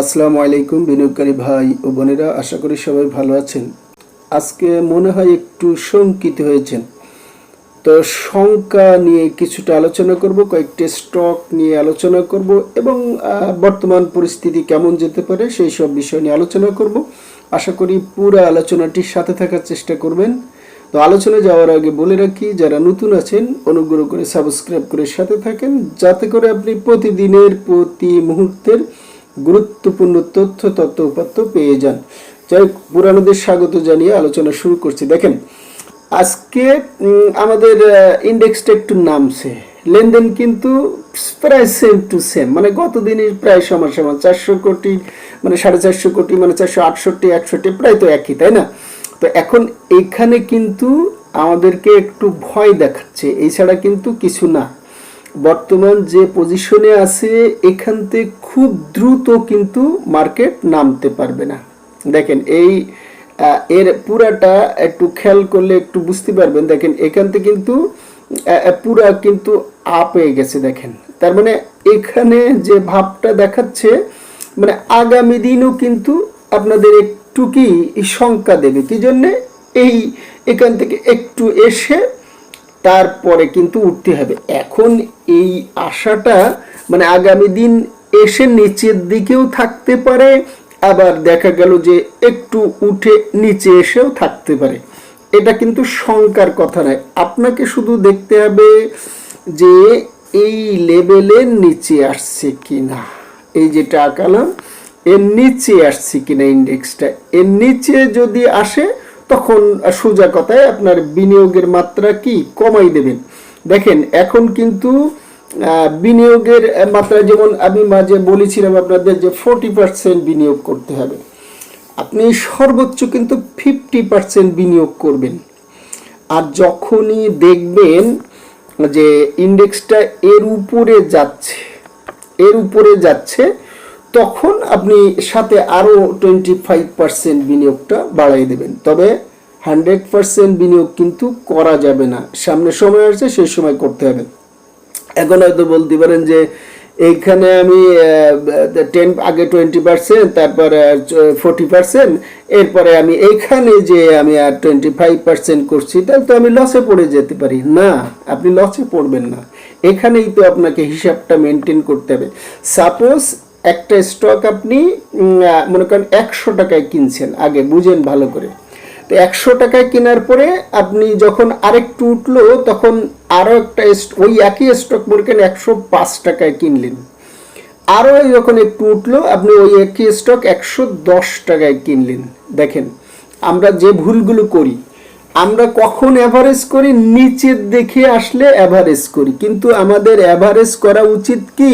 আসসালামু আলাইকুম বিনিয়োগকারী ভাই ও বোনেরা, আশা করি সবাই ভালো আছেন। আজকে মনে হয় একটু শঙ্কিত হয়েছেন। তো শঙ্কা নিয়ে কিছুটা আলোচনা করব, কয়েকটি স্টক নিয়ে আলোচনা করব এবং বর্তমান পরিস্থিতি কেমন যেতে পারে সেই সব বিষয় নিয়ে আলোচনা করব। আশা করি পুরো আলোচনাটির সাথে থাকার চেষ্টা করবেন। তো আলোচনা যাওয়ার আগে বলে রাখি, যারা নতুন আছেন, অনুগ্রহ করে সাবস্ক্রাইব করে সাথে থাকেন, যাতে করে আপনি প্রতিদিনের, প্রতি মুহূর্তের গুরুত্বপূর্ণ তথ্য তথ্য উপাত্ত পেয়ে যান। যাই পুরানোদের স্বাগত জানিয়ে আলোচনা শুরু করছি। দেখেন, আজকে আমাদের ইন্ডেক্সটা একটু নামছে। লেনদেন কিন্তু প্রায় সেম টু সেম মানে গত দিনের প্রায় সমান সমান চারশো কোটি মানে সাড়ে চারশো কোটি মানে চারশো আটষট্টি, একষট্টি, প্রায় তো একই, তাই না? তো এখন এখানে কিন্তু আমাদেরকে একটু ভয় দেখাচ্ছে। এছাড়া কিন্তু কিছু না। বর্তমান যে পজিশনে আছে, এখান খুব দ্রুত কিন্তু মার্কেট নামতে পারবে না। দেখেন, এই এর পুরাটা একটু খেয়াল করলে একটু বুঝতে পারবেন। দেখেন, এখান কিন্তু পুরা কিন্তু আপ গেছে, দেখেন। তার মানে এখানে যে ভাবটা দেখাচ্ছে মানে আগামী দিনও কিন্তু আপনাদের একটু কি শঙ্কা দেবে। কি জন্যে? এই, এখান থেকে একটু এসে তারপরে কিন্তু উঠতে হবে। এখন এই আশাটা মানে আগামী দিন এসে নিচের দিকেও থাকতে পারে, আবার দেখা গেল যে একটু উঠে নিচে এসেও থাকতে পারে। এটা কিন্তু শঙ্কার কথা নয়। আপনাকে শুধু দেখতে হবে যে এই লেভেলের নিচে আসছে কি না এই যেটা আঁকালাম এর নিচে আসছে কিনা ইন্ডেক্সটা এর নিচে যদি আসে তখন সোজা কথায় আপনার বিনিয়োগের মাত্রা কি? কমাই দেবেন। দেখেন, এখন কিন্তু বিনিয়োগের মাত্রা যেমন আমি মাঝে বলেছিলাম আপনাদের যে ফোরটি পার্সেন্ট বিনিয়োগ করতে হবে। আপনি সর্বোচ্চ কিন্তু ফিফটি পার্সেন্ট বিনিয়োগ করবেন। আর যখনই দেখবেন যে ইন্ডেক্সটা এর উপরে যাচ্ছে, এর উপরে যাচ্ছে তখন আপনি সাথে আরও টোয়েন্টি ফাইভ পার্সেন্ট বিনিয়োগটা বাড়াই দেবেন। তবে হান্ড্রেড পার্সেন্ট বিনিয়োগ কিন্তু করা যাবে না। সামনে সময় আসছে, সেই সময় করতে হবে। এখন হয়তো বলতে পারেন যে এইখানে আমি টেন আগে টোয়েন্টি পার্সেন্ট তারপর ফোর্টি পার্সেন্ট এরপরে আমি এইখানে যে আমি আর টোয়েন্টি ফাইভ পার্সেন্ট করছি, তাহলে তো আমি লসে পড়ে যেতে পারি। না, আপনি লসে পড়বেন না। এখানেই তো আপনাকে হিসাবটা মেনটেন করতে হবে। সাপোজ একটা স্টক আপনি মনে করেন একশো টাকায় কিনছেন আগে, বুঝেন ভালো করে। তো একশো টাকায় কেনার পরে আপনি যখন আরেকটু উঠল, তখন আরও একটা ওই একই স্টক মনে করেন একশো পাঁচ টাকায় কিনলেন। আরও যখন একটু উঠল, আপনি ওই একই স্টক একশো দশ টাকায় কিনলেন। দেখেন, আমরা যে ভুলগুলো করি, আমরা কখন অ্যাভারেজ করি নিচের দেখে আসলে অ্যাভারেজ করি। কিন্তু আমাদের অ্যাভারেজ করা উচিত কি?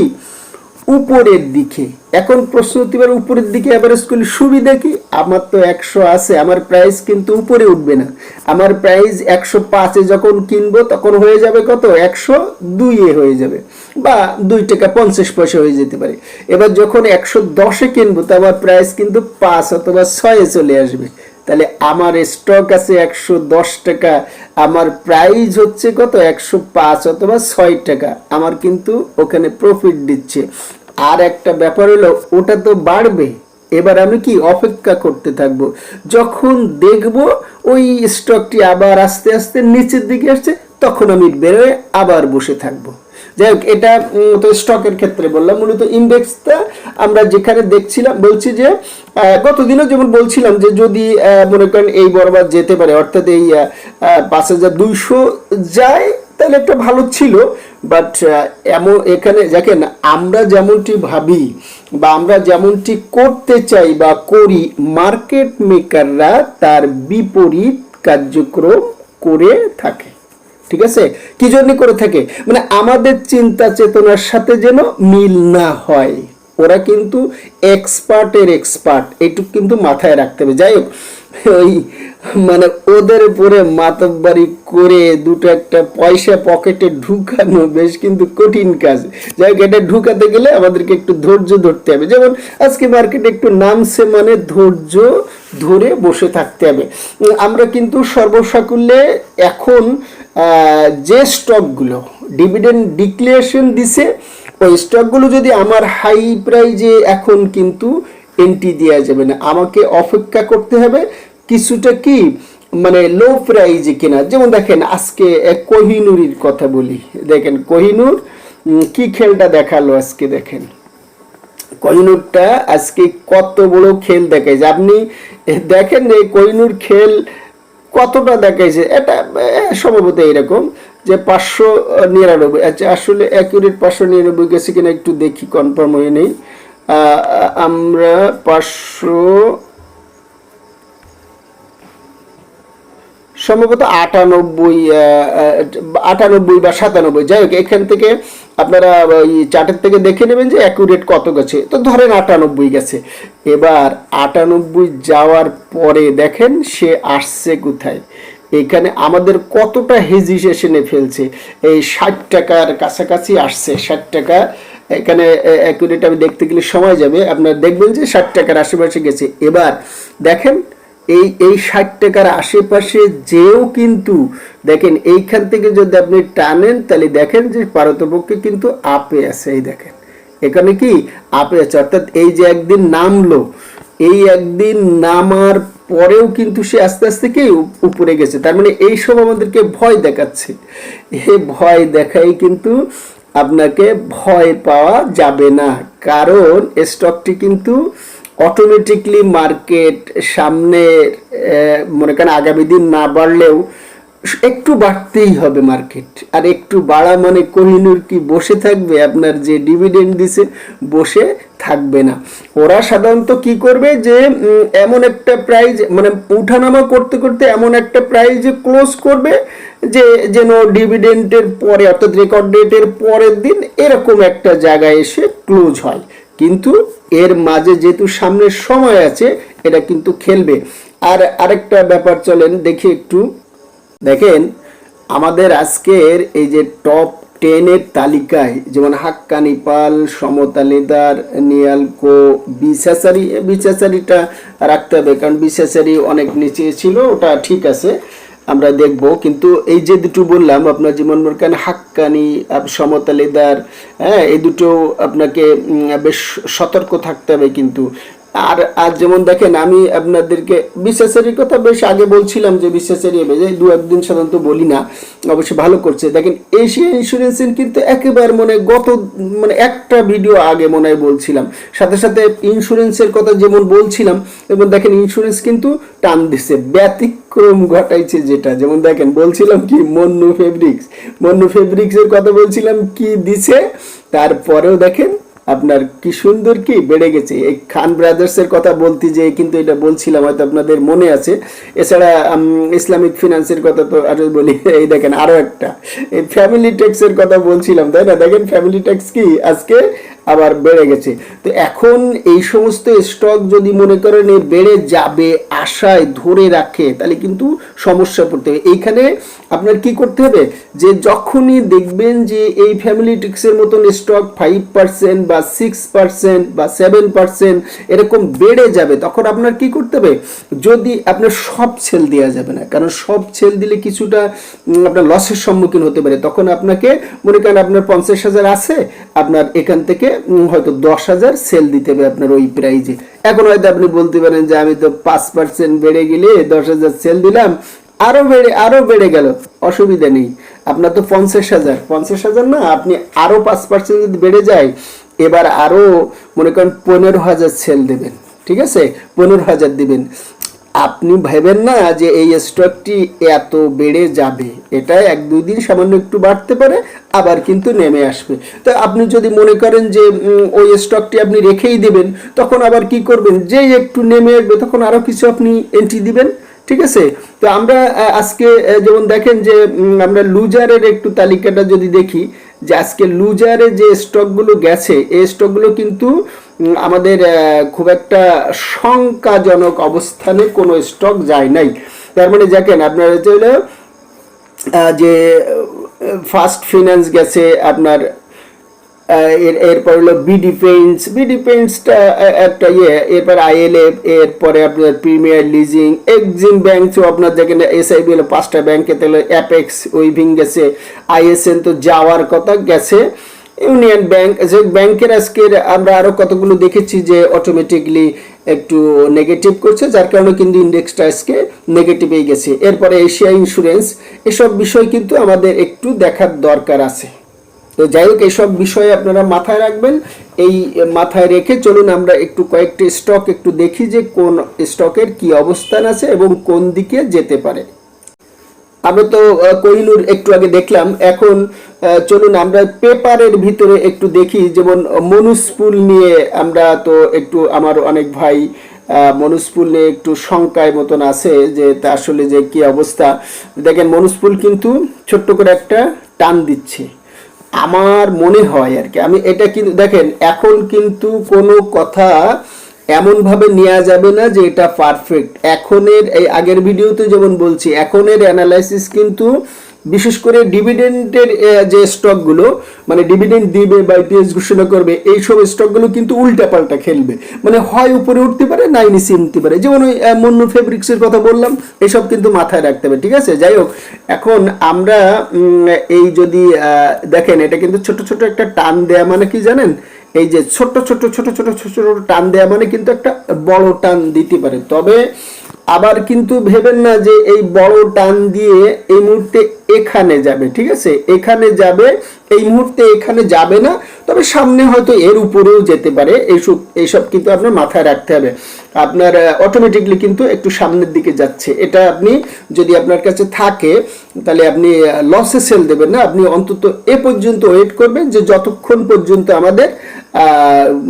উপরের দিকে। এখন প্রশ্ন হতে পারে, উপরের দিকে অ্যাভারেজ করলে সুবিধা কি? আমার তো একশো আছে, আমার প্রাইস কিন্তু উপরে উঠবে না। আমার প্রাইস একশো পাঁচে যখন কিনবো, তখন হয়ে যাবে কত? একশো দুইয়ে হয়ে যাবে। বা দুই টাকা পঞ্চাশ পয়সা হয়ে যেতে পারে। এবার যখন একশো দশে কিনবো, তো আমার প্রাইস কিন্তু পাঁচ অথবা ছয়ে চলে আসবে। তাহলে আমার স্টক আছে একশো দশ টাকা, আমার প্রাইস হচ্ছে কত? একশো পাঁচ অথবা ছয় টাকা। আমার কিন্তু ওখানে প্রফিট দিচ্ছে। আর একটা ব্যাপার হলো, ওটা তো বাড়বে। এবার আমি কি অপেক্ষা করতে থাকব? যখন দেখব ওই স্টকটি আবার আস্তে আস্তে নিচের দিকে আসছে, তখন আমি বেরোয় আবার বসে থাকব। যাই হোক, এটা তো স্টকের ক্ষেত্রে বললাম, মূলত ইন্ডেক্সটা আমরা যেখানে দেখছিলাম, বলছি যে গতদিনও যেমন বলছিলাম যে যদি মনে করেন এই বরবাদ যেতে পারে, অর্থাৎ এই পাঁচ হাজার দুইশো যায় তাহলে একটা ভালো ছিল বাট এমন এখানে দেখেন, আমরা যেমনটি ভাবি বা আমরা যেমনটি করতে চাই বা করি মার্কেট মেকাররা তার বিপরীত কার্যক্রম করে থাকে। ঠিক আছে? কি জন্য করে থাকে? মানে আমাদের চিন্তা চেতনার সাথে যেন মিল না হয়। ওরা কিন্তু এক্সপার্টের এক্সপার্ট এইটুকু কিন্তু মাথায় রাখতে হবে। যাই হোক ওই মানে ওদের উপরে মাতব্বারি করে দুটো একটা পয়সা পকেটে ঢুকানো বেশ কিন্তু কঠিন কাজ। যাই হোক, এটা ঢুকাতে গেলে আমাদেরকে একটু ধৈর্য ধরতে হবে। যেমন আজকে মার্কেটে একটু নামছে মানে ধৈর্য ধরে বসে থাকতে হবে। আমরা কিন্তু সর্বসাকুল্যে এখন যে স্টকগুলো ডিভিডেন্ড ডিক্লিয়ারেশন দিছে, ওই স্টকগুলো যদি আমার হাই প্রাইজে এখন কিন্তু এন্ট্রি দেওয়া যাবে না, আমাকে অপেক্ষা করতে হবে। কিছুটা কি মানে লো প্রাইজে কেনা? যেমন দেখেন, আজকে কোহিনুরির কথা বলি। দেখেন, কোহিনুর কি খেলটা দেখাল আজকে দেখেন? কোহিনুরটা আজকে কত বড় খেল দেখাইছে। আপনি দেখেন যে কোহিনুর খেল কতটা দেখাইছে? এটা সম্ভবত এরকম যে পাঁচশো নিরানব্বই আচ্ছা আসলে অ্যাকুরেট পাঁচশো নিরানব্বই গেছে কিনা একটু দেখি কনফার্ম হয়ে নেই আমরা পাঁচশো সম্ভবত আটানব্বই আটানব্বই বা সাতানব্বই। যাই হোক, এখান থেকে আপনারা ওই চার্টের থেকে দেখে নেবেন যে অ্যাকুরেট কত গেছে। তো ধরেন আটানব্বই গেছে। এবার আটানব্বই যাওয়ার পরে দেখেন সে আসছে কোথায়? এখানে আমাদের কতটা হেজিটেশনে ফেলছে? এই ষাট টাকার কাছাকাছি আসছে। ষাট টাকা, এখানে অ্যাকুরেট আমি দেখতে গেলে সময় যাবে। আপনারা দেখবেন যে ষাট টাকার আশেপাশে গেছে। এবার দেখেন এই এই ষাট টাকার আশেপাশে যেও কিন্তু, দেখেন এইখান থেকে যদি আপনি টানেন, তাহলে দেখেন যে পারতপক্ষে কিন্তু আপে আছে, এই দেখেন। এখানে কি? আপে আছে, অর্থাৎ এই যে একদিন নামলো, এই একদিন নামার পরেও কিন্তু সে আস্তে আস্তে কি উপরে গেছে। তার মানে এই সব আমাদেরকে ভয় দেখাচ্ছে। এ ভয় দেখাই কিন্তু আপনাকে ভয় পাওয়া যাবে না। কারণ স্টকটি কিন্তু অটোমেটিকলি মার্কেট সামনে মনে করেন আগামী দিন না বাড়লেও একটু বাড়তেই হবে মার্কেট আর একটু বাড়া মানে কোহিনুর কি বসে থাকবে? আপনার যে ডিভিডেন্ড দিছে, বসে থাকবে না। ওরা সাধারণত কি করবে যে এমন একটা প্রাইজ মানে উঠানামা করতে করতে এমন একটা প্রাইজে ক্লোজ করবে যে, যেন ডিভিডেন্টের পরে, অর্থাৎ রেকর্ড ডেটের পরের দিন এরকম একটা জায়গায় এসে ক্লোজ হয়। কিন্তু এর মাঝে যেহেতু সামনের সময় আছে, এটা কিন্তু খেলবে। আর আরেকটা ব্যাপার চলেন, দেখি একটু। দেখেন, আমাদের আজকের এই যে টপ টেনের তালিকায়, যেমন হাক্কানি পাল, সমতা লেদার, নিয়ালকো বিসাসারি বিসাসারিটা রাখতে হবে, কারণ বিসাসারি অনেক নিচে ছিল, ওটা ঠিক আছে। আমরা দেখব। কিন্তু এই যে দুটো বললাম, আপনার জীবন করেন হাক্কানি সমতালিদার সমতা হ্যাঁ এই দুটো আপনাকে বেশ সতর্ক থাকতে হবে কিন্তু। আর আর যেমন দেখেন, আমি আপনাদেরকে বিশ্বাসের কথা বেশ আগে বলছিলাম যে বিশ্বাসের দু একদিন সাধারণত বলি না অবশ্যই ভালো করছে। দেখেন, এশিয়া ইন্স্যুরেন্সের কিন্তু একেবারে মনে গত মানে একটা ভিডিও আগে মনে হয় বলছিলাম। সাথে সাথে ইন্স্যুরেন্সের কথা যেমন বলছিলাম, এবং দেখেন ইন্স্যুরেন্স কিন্তু টান দিচ্ছে ব্যতিক্রম ঘটাইছে যেটা। যেমন দেখেন, বলছিলাম কি, মন্নু ফেব্রিক্স মন্নু ফেব্রিক্সের কথা বলছিলাম, কি দিছে? তারপরেও দেখেন আপনার কি সুন্দর কি? বেড়ে গেছে। এই খান ব্রাদার্সের কথা বলতে যে কিন্তু এটা বলছিলাম, হয়তো আপনাদের মনে আছে। এছাড়া ইসলামিক ফিনান্সের কথা তো আরও বলি। এই দেখেন আরও একটা। এই ফ্যামিলি ট্যাক্সের কথা বলছিলাম, তাই না? দেখেন ফ্যামিলি ট্যাক্স কি? আজকে আবার বেড়ে গেছে। তো এখন এই সমস্ত স্টক যদি মনে করেন বেড়ে যাবে, আশায় ধরে রাখে, তাহলে কিন্তু সমস্যা পড়তে হবে। এইখানে আপনার কি করতে হবে? যে যখনই দেখবেন যে এই ফ্যামিলি টিক্সের মতন স্টক ফাইভ পার্সেন্ট বা সিক্স পার্সেন্ট বা সেভেন পার্সেন্ট এরকম বেড়ে যাবে, তখন আপনার কি করতে হবে? যদি আপনার সব সেল দেওয়া যাবে না, কারণ সব সেল দিলে কিছুটা আপনার লসের সম্মুখীন হতে পারে। তখন আপনাকে মনে করেন আপনার পঞ্চাশ হাজার আছে, আপনার এখান থেকে হয়তো দশ হাজার সেল দিতে হবে আপনার ওই প্রাইজে এখন হয়তো আপনি বলতে পারেন যে আমি তো পাঁচ পার্সেন্ট বেড়ে গেলে দশ হাজার সেল দিলাম, আরও বেড়ে আরও বেড়ে গেল, অসুবিধা নেই। আপনার তো পঞ্চাশ হাজার পঞ্চাশ হাজার না, আপনি আরও পাঁচ পার্সেন্ট যদি বেড়ে যায়, এবার আরও মনে করেন পনেরো হাজার সেল দেবেন, ঠিক আছে? পনেরো হাজার দিবেন। আপনি ভেবেন না যে এই স্টকটি এত বেড়ে যাবে? এটা এক দুই দিন সামান্য একটু বাড়তে পারে, আবার কিন্তু নেমে আসবে। তো আপনি যদি মনে করেন যে ওই স্টকটি আপনি রেখেই দেবেন, তখন আবার কি করবেন? যেই একটু নেমে আসবে, তখন আরও কিছু আপনি এন্ট্রি দিবেন, ঠিক আছে? তো আমরা আজকে যেমন দেখেন যে আমরা লুজারের একটু তালিকাটা যদি দেখি যে আজকে লুজারে যে স্টকগুলো গেছে, এই স্টকগুলো কিন্তু আমাদের খুব একটা শঙ্কাজনক অবস্থানে কোনো স্টক যায় নাই। তার মানে দেখেন, আপনার হচ্ছে যে ফার্স্ট ফিনান্স গেছে, আপনার এরপর হলো বি ডিফেন্স বি ডিফেন্সটা একটা ইয়ে এরপর আইএলএফ এরপরে আপনার প্রিমিয়ার লিজিং এক্সিম ব্যাংক তো আপনার দেখেন এসআইবি হলো, পাঁচটা ব্যাংকে তাহলে অ্যাপেক্স উইভিং গেছে আইএসএন তো যাওয়ার কথা গেছে। ইউনিয়ন ব্যাংক যে ব্যাংকের আজকের আমরা আরও কতগুলো দেখেছি যে অটোমেটিকলি একটু নেগেটিভ করছে, যার কারণে কিন্তু ইন্ডেক্সটা আজকে নেগেটিভেই গেছে। এরপরে এশিয়া ইন্স্যুরেন্স এসব বিষয় কিন্তু আমাদের একটু দেখার দরকার আছে। তো যাই হোক এইসব বিষয়ে আপনারা মাথায় রাখবেন। এই মাথায় রেখে চলুন আমরা একটু কয়েকটি স্টক একটু দেখি যে কোন স্টকের কি অবস্থান আছে এবং কোন দিকে যেতে পারে। আমরা তো কোহিনুর একটু আগে দেখলাম, এখন চলুন আমরা পেপারের ভিতরে একটু দেখি। যেমন মনুস্পুল নিয়ে আমরা তো একটু, আমার অনেক ভাই মনুস্পুল নিয়ে একটু শঙ্কায় মতন আছে যে তা আসলে যে কি অবস্থা। দেখেন মনুস্পুল কিন্তু ছোট্ট করে একটা টান দিচ্ছে। আমার মনে হয় আর কি। আমি এটা কিন্তু, দেখেন, এখন কিন্তু কোনো কথা এমন ভাবে নেওয়া যাবে না যে এটা পারফেক্ট এখনের, এই আগের ভিডিওতে যেমন বলছি, এখনের অ্যানালাইসিস কিন্তু বিশেষ করে ডিভিডেন্টের যে স্টকগুলো মানে ডিভিডেন্ড দিবে বা ইপিএস ঘোষণা করবে এই সব স্টকগুলো কিন্তু উল্টাপাল্টা খেলবে। মানে হয় উপরে উঠতে পারে নাই নিচে উঠতে পারে। যেমন ওই মন্নু ফেব্রিক্সের কথা বললাম, এসব কিন্তু মাথায় রাখতে হবে, ঠিক আছে? যাই হোক, এখন আমরা এই যদি দেখেন, এটা কিন্তু ছোট ছোট একটা টান দেয়া মানে কি জানেন? এই যে ছোট ছোট ছোট ছোট ছোট ছোট টান দেয়া মানে কিন্তু একটা বড় টান দিতে পারে। তবে আবার কিন্তু ভেবেন না যে এই বড় টান দিয়ে এই মুহূর্তে এখানে যাবে, ঠিক আছে? এখানে যাবে, এই মুহূর্তে এখানে যাবে না, তবে সামনে হয়তো এর উপরেও যেতে পারে। এইসব এইসব কিন্তু আপনার মাথায় রাখতে হবে। আপনার অটোমেটিকলি কিন্তু একটু সামনের দিকে যাচ্ছে। এটা আপনি যদি আপনার কাছে থাকে, তাহলে আপনি লসে সেল দেবেন না। আপনি অন্তত এ পর্যন্ত ওয়েট করবেন যে যতক্ষণ পর্যন্ত আমাদের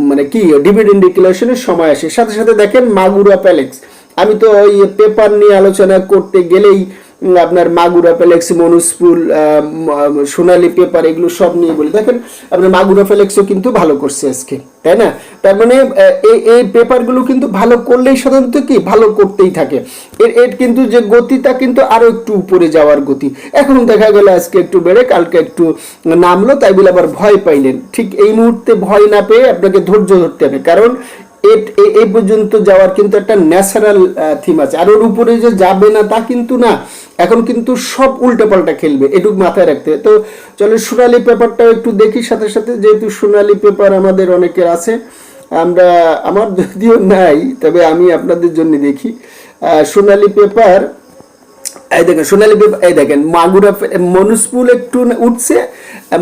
মানে কি ডিভিডেন্ড ডিক্লারেশনের সময় আসে। সাথে সাথে দেখেন মাগুরা প্যালেক্স আমি তো ওই পেপার নিয়ে আলোচনা করতে গেলেই আপনার মাগুরা প্যালেক্স মনুসপুল সোনালী পেপার এগুলো সব নিয়ে বলি। দেখেন, আপনার মাগুরা প্যালেক্সও কিন্তু ভালো করছে আজকে, তাই না? তার মানে এই এই পেপারগুলো কিন্তু ভালো করলেই সাধারণত কি, ভালো করতেই থাকে। এর এর কিন্তু যে গতিটা কিন্তু আরও একটু উপরে যাওয়ার গতি। এখন দেখা গেল আজকে একটু বেড়ে, কালকে একটু নামলো, তাই বলে আবার ভয় পাইলেন। ঠিক এই মুহূর্তে ভয় না পেয়ে আপনাকে ধৈর্য ধরতে হবে। কারণ এই পর্যন্ত যাওয়ার কিন্তু একটা ন্যাচারাল থিম আছে। আর ওর উপরে যে যাবে না, তা কিন্তু না। এখন কিন্তু সব উল্টাপাল্টা খেলবে, এটুকু মাথায় রাখতে তো চলো সোনালি পেপারটাও একটু দেখি, সাথে সাথে যেহেতু সোনালি পেপার আমাদের অনেকের আছে, আমরা, আমার যদিও নাই, তবে আমি আপনাদের জন্য দেখি। সোনালি পেপার এই দেখেন, সোনালী এই দেখেন, মাগুরা মনুসপুল একটু উঠছে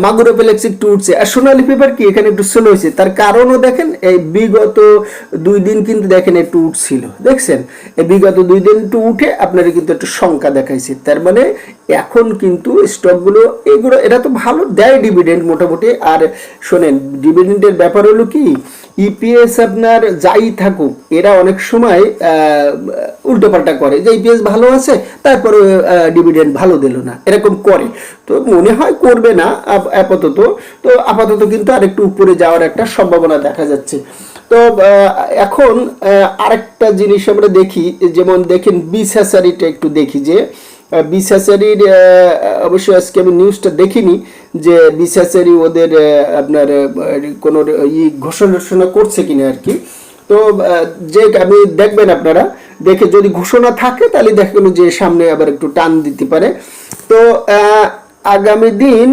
মাগুরা প্লেক্স একটু উঠছে। আর সোনালী পেপার কি, এখানে একটু স্লো হয়েছে। তার কারণও দেখেন, এই বিগত দুই দিন কিন্তু দেখেন একটু উঠছিল। দেখছেন? এই বিগত দুই দিন একটু উঠে আপনারা কিন্তু একটু শঙ্কা দেখাইছে। তার মানে এখন কিন্তু স্টকগুলো এগুলো এটা তো ভালো, দেয় ডিভিডেন্ড মোটামুটি। আর শোনেন ডিভিডেন্ডের ব্যাপার হলো কি ইপিএস আপনার যাই থাকুক, এরা অনেক সময় উল্টোপাল্টা করে যে ইপিএস ভালো আছে তারপরে ডিভিডেন্ড ভালো দিল না, এরকম করে। তো মনে হয় করবে না, আপ- আপাতত। তো আপাতত কিন্তু আর একটু উপরে যাওয়ার একটা সম্ভাবনা দেখা যাচ্ছে। তো এখন আরেকটা জিনিস আমরা দেখি, যেমন দেখেন বিসাসারিটা একটু দেখি যে বিসাসারির অবশ্যই আজকে আমি নিউজটা দেখিনি যে বিসাসারি ওদের আপনার কোনো ই ঘোষণা করছে কিনা আর কি। তো যে আমি দেখবেন আপনারা, দেখে যদি ঘোষণা থাকে তাহলে দেখা গেলো যে সামনে আবার একটু টান দিতে পারে। তো আগামী দিন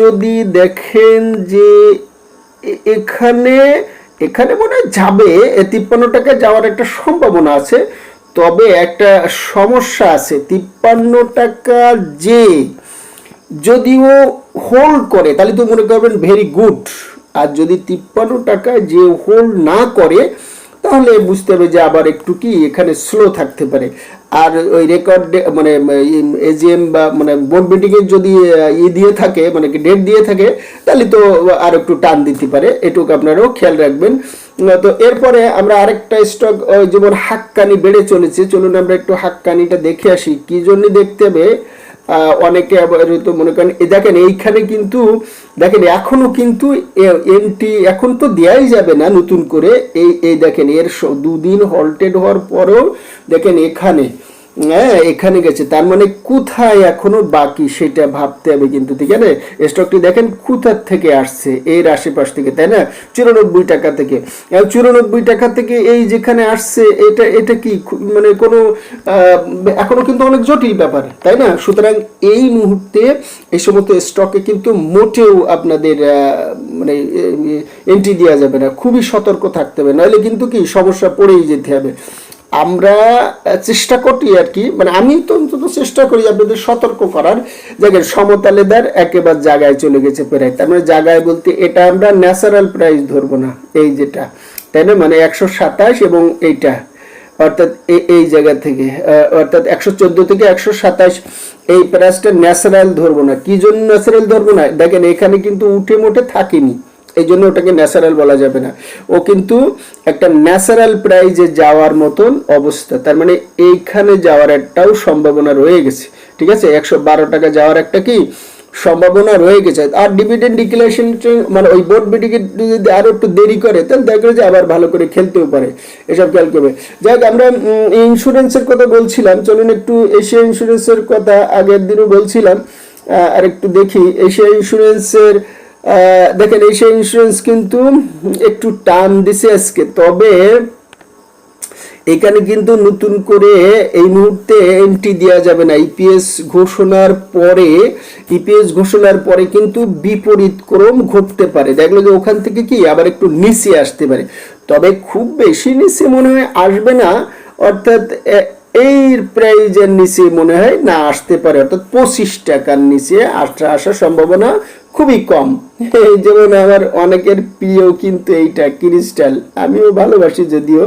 যদি দেখেন যে এখানে এখানে মনে হয় যাবে তিপ্পান্ন টাকা যাওয়ার একটা সম্ভাবনা আছে। তবে একটা সমস্যা আছে, তিপ্পান্ন টাকা যে যদিও হোল্ড করে, তাহলে তো মনে করবেন ভেরি গুড আর যদি তিপ্পান্ন টাকা যে হোল্ড না করে, তাহলে বুঝতে হবে যে আবার একটু কি এখানে স্লো থাকতে পারে। আর ওই রেকর্ড মানে এজিএম বা মানে বোর্ড এর যদি ই দিয়ে থাকে মানে ডেট দিয়ে থাকে, তাহলে তো আর একটু টান দিতে পারে। এটুকু আপনারাও খেয়াল রাখবেন। তো এরপরে আমরা আরেকটা স্টক যেমন হাক্কানি বেড়ে চলেছে, চলুন আমরা একটু হাক্কানিটা দেখে আসি। কি জন্য দেখতে হবে? অনেকে হয়তো মনে করেন দেখেন, এইখানে কিন্তু, দেখেন এখনও কিন্তু এন্ট্রি এখন তো দেয়াই যাবে না নতুন করে। এই এই দেখেন, এর দুদিন হল্টেড হওয়ার পরেও, দেখেন, এখানে এখানে গেছে। তার মানে কোথায় এখনও বাকি সেটা ভাবতে হবে কিন্তু, ঠিক আছে? স্টকটি দেখেন কোথার থেকে আসছে? এর আশেপাশ থেকে, তাই না? চুরানব্বই টাকা থেকে। চুরানব্বই টাকা থেকে এই যেখানে আসছে, এটা এটা কি মানে কোনো এখনও কিন্তু অনেক জটিল ব্যাপার, তাই না? সুতরাং এই মুহূর্তে এই সমস্ত স্টকে কিন্তু মোটেও আপনাদের মানে এন্ট্রি দেওয়া যাবে না। খুবই সতর্ক থাকতে হবে। নাহলে কিন্তু কি সমস্যা পড়েই যেতে হবে। আমরা চেষ্টা করি আর কি। মানে আমি তো অন্তত চেষ্টা করি আপনাদের সতর্ক করার। দেখেন, সমতালেদার একেবারে জায়গায় চলে গেছে প্রায়। তার মানে জায়গায় বলতে এটা আমরা ন্যাচারাল প্রাইস ধরবো না, এই যেটা। তাই না? মানে একশো সাতাশ এবং এইটা। অর্থাৎ এই জায়গা থেকে অর্থাৎ একশো চোদ্দ থেকে একশো সাতাশ এই প্রাইসটা ন্যাচারাল ধরবো না। কি জন্য ন্যাচারাল ধরবো না? দেখেন, এখানে কিন্তু উঠে মোটে থাকেনি। এই জন্য ওটাকে ন্যাচারাল বলা যাবে না। ও কিন্তু একটা ন্যাচারাল প্রাইজে যাওয়ার মতন অবস্থা। তার মানে এইখানে যাওয়ার একটাও সম্ভাবনা রয়ে গেছে। ঠিক আছে? একশো বারো টাকা যাওয়ার একটা কি সম্ভাবনা রয়ে গেছে। আর ডিভিডেন্ড ডিক্লারেশন মানে ওই বোর্ড মিটিংয়ে যদি আরও একটু দেরি করে তাহলে দেখা যে আবার ভালো করে খেলতেও পারে। এসব খেয়াল করবে। যাই হোক, আমরা ইন্স্যুরেন্সের কথা বলছিলাম। চলুন একটু এশিয়া ইন্স্যুরেন্সের কথা আগের দিনও বলছিলাম। আর একটু দেখি। এশিয়া ইন্স্যুরেন্সের দেখেন এশিয়া ইন্স্যুরেন্স কিন্তু একটু টান দিছে আজকে। তবে এখানে কিন্তু নতুন করে এই মুহূর্তে এন্ট্রি দেওয়া যাবে না। ইপিএস ঘোষণার পরে ইপিএস ঘোষণার পরে কিন্তু বিপরীত ক্রম ঘটতে পারে। দেখল যে ওখান থেকে কি আবার একটু নিচে আসতে পারে। তবে খুব বেশি নিচে মনে হয় আসবে না। অর্থাৎ এই প্রাইজের নিচে মনে হয় না আসতে পারে। অর্থাৎ পঁচিশ টাকার নিচে আসা, আসার সম্ভাবনা খুবই কম। যেমন আমার অনেকের প্রিয় কিন্তু এইটা ক্রিস্টাল। আমিও ভালোবাসি যদিও।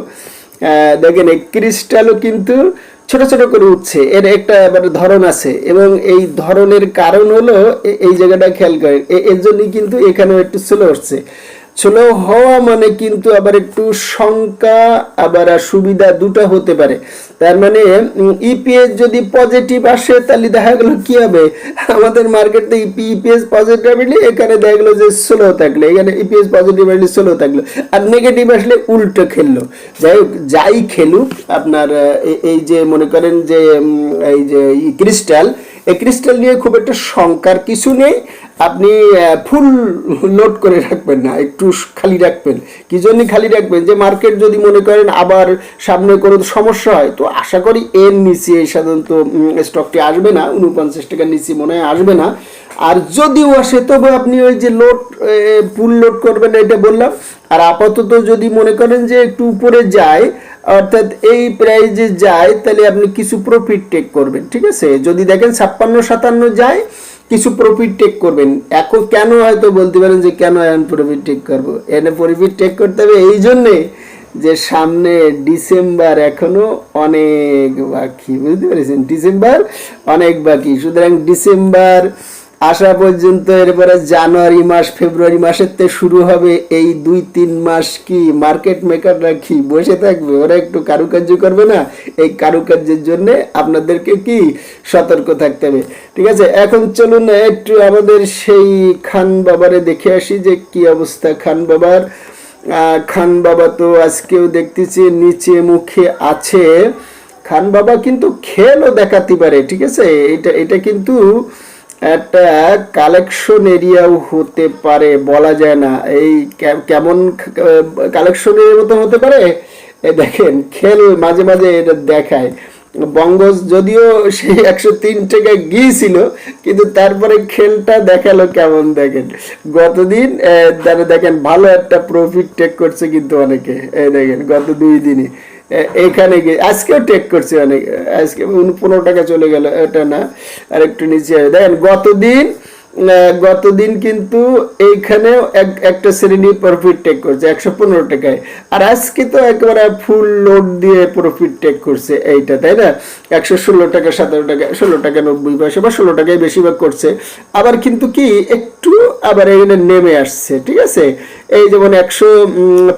দেখেন এই ক্রিস্টালও কিন্তু ছোট ছোট করে উঠছে। এর একটা এবার ধরন আছে এবং এই ধরনের কারণ হলো এই জায়গাটা খেয়াল করেন। এর জন্যই কিন্তু এখানেও একটু স্লো হচ্ছে স্লো হওয়া মানে কিন্তু আবার একটু শঙ্কা, আবার সুবিধা দুটো হতে পারে। তার মানে ইপিএস যদি পজিটিভ আসে, তাহলে দেখা গেল কি হবে? আমাদের মার্কেটে ইপিএস পজিটিভ আসলে এখানে দেখা গেলো যে স্লো থাকলে, এখানে ইপিএস পজিটিভ আসলে স্লো থাকল। আর নেগেটিভ আসলে উল্টো খেললো। যাই হোক, যাই খেলুক, আপনার এই যে মনে করেন যে এই যে ক্রিস্টাল এই ক্রিস্টাল নিয়ে খুব একটা শঙ্কার কিছু নেই। আপনি ফুল লোড করে রাখবেন না, একটু খালি রাখবেন। কি জন্য খালি রাখবেন? যে মার্কেট যদি মনে করেন আবার সামনে কোনো সমস্যা হয়, তো আশা করি এর নিচে সাধারণত স্টকটি আসবে না, উনপঞ্চাশ টাকার নিচে মনে হয় আসবে না। আর যদিও আসে, তবে আপনি ওই যে লোড ফুল লোড করবেন, এটা বললাম। আর আপাতত যদি মনে করেন যে একটু উপরে যায়, অর্থাৎ এই প্রাইজে যায়, তাহলে আপনি কিছু প্রফিট টেক করবেন, ঠিক আছে? যদি দেখেন ছাপ্পান্ন সাতান্ন যায় কিছু প্রফিট টেক করবেন। এখন কেন হয়তো বলতে পারেন যে, কেন এখন প্রফিট টেক করব? এনে প্রফিট টেক করতে হবে এই জন্যে যে, সামনে ডিসেম্বর এখনও অনেক বাকি, বুঝতে পেরেছেন? ডিসেম্বর অনেক বাকি। সুতরাং ডিসেম্বর আসা পর্যন্ত এরপরে জানুয়ারি মাস, ফেব্রুয়ারি মাসের থেকে শুরু হবে। এই দুই তিন মাস কি মার্কেট মেকাররা কি বসে থাকবে? ওরা একটু কারুকার্য করবে না? এই কারুকার্যের জন্য আপনাদেরকে কি সতর্ক থাকতে হবে? ঠিক আছে, এখন চলুন একটু আমাদের সেই খান বাবারে দেখে আসি যে কি অবস্থা খান বাবার। খান বাবা তো আজকেও দেখতেছি নিচে মুখে আছে। খান বাবা কিন্তু খেলও দেখাতে পারে, ঠিক আছে? এটা এটা কিন্তু একটা কালেকশন এরিয়াও হতে পারে, বলা যায় না। এই কেমন কালেকশনের মতো হতে পারে? দেখেন, খেল মাঝে মাঝে এটা দেখায়। বঙ্গজ যদিও সেই একশো তিন টাকা গিয়েছিল, কিন্তু তারপরে খেলটা দেখাল কেমন দেখেন। গতদিন দেখেন ভালো একটা প্রফিট টেক করছে কিন্তু অনেকে। দেখেন, গত দুই দিনই এ- এখানে গিয়ে, আজকেও টেক করছে অনেক, আজকে পনেরো টাকা চলে গেল, এটা না আর একটু নিচে। দেখেন, গতদিন গতদিন কিন্তু এইখানেও এক- একটা শ্রেণি প্রফিট টেক করছে, একশো পনেরো টাকায়। আর আজকে তো একেবারে ফুল লোড দিয়ে প্রফিট টেক করছে এইটা, তাই না? একশো ষোলো টাকা, সতেরো টাকা, ষোলো টাকা, নব্বই পয়সা বা ষোলো টাকায় বেশিরভাগ করছে। আবার কিন্তু কি, একটু আবার এখানে নেমে আসছে, ঠিক আছে? এই যেমন একশো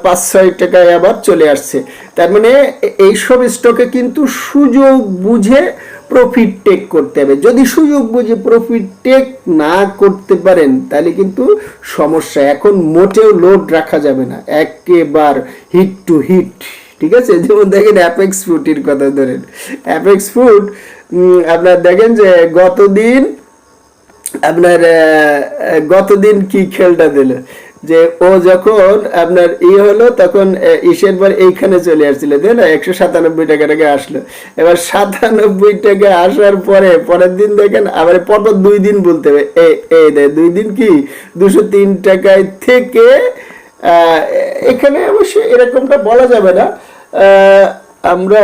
পাঁচ, ছয় টাকায় আবার চলে আসছে। তার মানে এইসব স্টকে কিন্তু সুযোগ বুঝে প্রফিট টেক করতে হবে। যদি সুযোগ বুঝে প্রফিট টেক না করতে পারেন, তাহলে কিন্তু সমস্যা। এখন মোটেও লোড রাখা যাবে না। একেবার হিট টু হিট ঠিক আছে? যেমন দেখেন অ্যাপেক্স ফুডের কথা ধরেন। অ্যাপেক্স ফুড আপনার দেখেন যে গতদিন আপনার গতদিন কি খেলটা দিল? যে ও যখন আপনার ই হলো, তখন ইসের পর এইখানে চলে আসছিল, তাই না? একশো সাতানব্বই টাকা টাকা আসলো। এবার সাতানব্বই টাকা আসার পরে, পরের দিন দেখেন, আবার পরপর দুই দিন বলতে হবে এই দেয় দুই দিন কি? দুশো তিন টাকায় থেকে এখানে অবশ্য এরকমটা বলা যাবে না। আমরা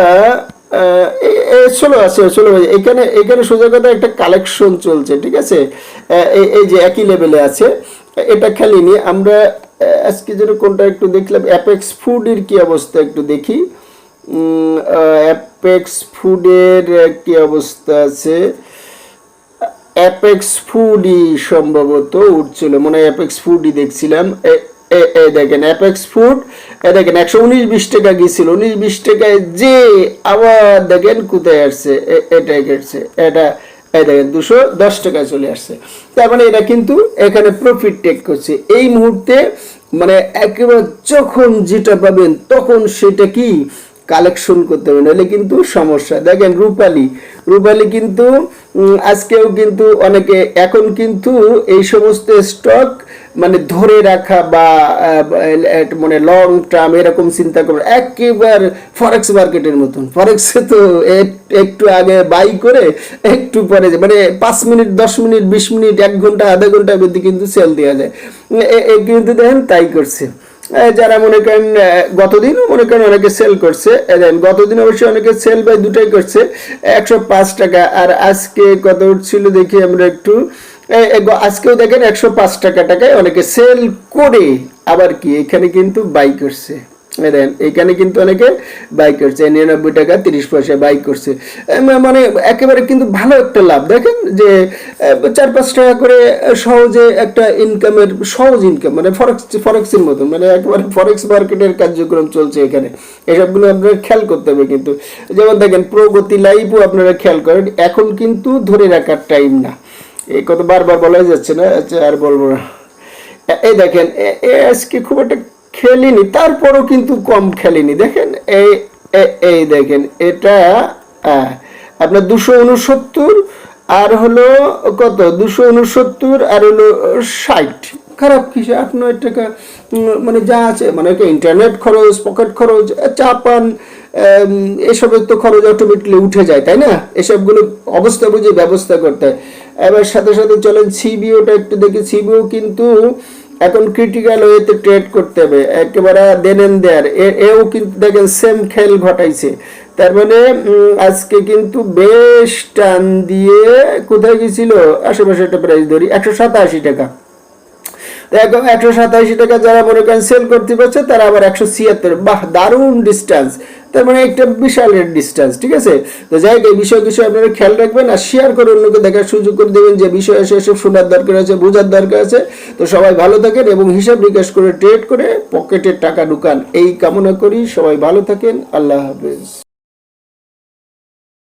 ষোলো আছে, ষোলো। এখানে এখানে সোজা কথা একটা কালেকশন চলছে, ঠিক আছে? এই যে একই লেভেলে আছে। এটা খেলিনি আমরা আজকে যেন কোনটা একটু দেখলাম অ্যাপেক্স ফুডের কি অবস্থা একটু দেখি। অ্যাপেক্স ফুডের কি অবস্থা আছে? অ্যাপেক্স ফুডই সম্ভবত উঠছিল, মনে হয় অ্যাপেক্স ফুডই দেখছিলাম। দেখেন অ্যাপেক্স ফুড এ দেখেন, একশো উনিশ বিশ টাকা গিয়েছিল, উনিশ বিশ টাকায় যে আবার দেখেন কোথায় আসছে এটা এটা এই দেখেন, দুশো দশ টাকায় চলে আসছে। তার মানে এটা কিন্তু এখানে প্রফিট টেক করছে। এই মুহূর্তে মানে একেবারে যখন যেটা পাবেন তখন সেটা কি? কালেকশন করতে হবে, নাহলে কিন্তু সমস্যা। দেখেন, রূপালী। রূপালী কিন্তু আজকেও কিন্তু অনেকে, এখন কিন্তু এই সমস্ত স্টক মানে ধরে রাখা বা মানে লং টার্ম এরকম চিন্তা করবে একেবারে ফরেক্স মার্কেটের মতন। ফরেক্সে তো একটু আগে বাই করে একটু পরে মানে পাঁচ মিনিট, দশ মিনিট, বিশ মিনিট, এক ঘণ্টা, আধা ঘণ্টার মধ্যে কিন্তু সেল দেওয়া যায়। কিন্তু দেখেন তাই করছে। যারা মনে করেন গতদিনও মনে করেন অনেকে সেল করছে গতদিন অবশ্যই অনেকে সেল বাই দুটাই করছে, একশো পাঁচ টাকা। আর আজকে কত উঠছিল দেখি আমরা একটু আজকেও দেখেন একশো পাঁচ টাকা টাকায় অনেকে সেল করে আবার কি, এখানে কিন্তু বাই করছে। এখানে কিন্তু অনেকে বাই করছে নিরানব্বই টাকা তিরিশ পয়সা বাই করছে। মানে একেবারে কিন্তু ভালো একটা লাভ। দেখেন যে চার পাঁচ টাকা করে সহজে একটা ইনকামের সহজ ইনকাম মানে ফরেক্স ফরেক্সের মতন মানে একেবারে ফরেক্স মার্কেটের কার্যক্রম চলছে এখানে। এসবগুলো আপনারা খেয়াল করতে হবে কিন্তু। যেমন দেখেন, প্রগতি লাইভও আপনারা খেয়াল করেন, এখন কিন্তু ধরে রাখার টাইম না। এই কত বারবার বলা যাচ্ছে না আচ্ছা আর বলব না। এই দেখেন আজকে খুব একটা খেলিনি, তারপরও কিন্তু কম খেলিনি। দেখেন, এই এই দেখেন, এটা আপনার দুশো উনসত্তর আর হলো কত? দুশো উনসত্তর আর হলো ষাট। খারাপ কিছু আট, নয় টাকা মানে যা আছে মানে ইন্টারনেট খরচ পকেট খরচ চা পান এসবের তো খরচ অটোমেটিকলি উঠে যায়, তাই না? এসবগুলো অবস্থা বুঝে ব্যবস্থা করতে এবার সাথে সাথে চলেন, সিবিওটা একটু দেখি। সিবিও কিন্তু এখন ক্রিটিক্যাল ওয়েতে ট্রেড করতে হবে, একেবারে দেনেন দেয়ার এও কিন্তু দেখেন সেম খেল ঘটাইছে। তার মানে আজকে কিন্তু বেশ টান দিয়ে কোথায় গেছিল? আশেপাশে একটা প্রাইস ধরি, একশো সাতাশি টাকা। দেখো একশো সাতাশি টাকা যারা মনে করেন সেল করতে পারছে, তারা আবার একশো ছিয়াত্তর, বাহ, দারুণ ডিস্টেন্স তার মানে একটা বিশাল ডিস্টেন্স ঠিক আছে? তো যাই হোক, এই বিষয় কিছু আপনারা খেয়াল রাখবেন আর শেয়ার করে অন্যকে দেখার সুযোগ করে দেবেন যে বিষয় আছে এসব শোনার দরকার আছে, বোঝার দরকার আছে। তো সবাই ভালো থাকেন এবং হিসাব নিকাশ করে ট্রেড করে পকেটের টাকা ঢুকান। এই কামনা করি, সবাই ভালো থাকেন, আল্লাহ হাফেজ।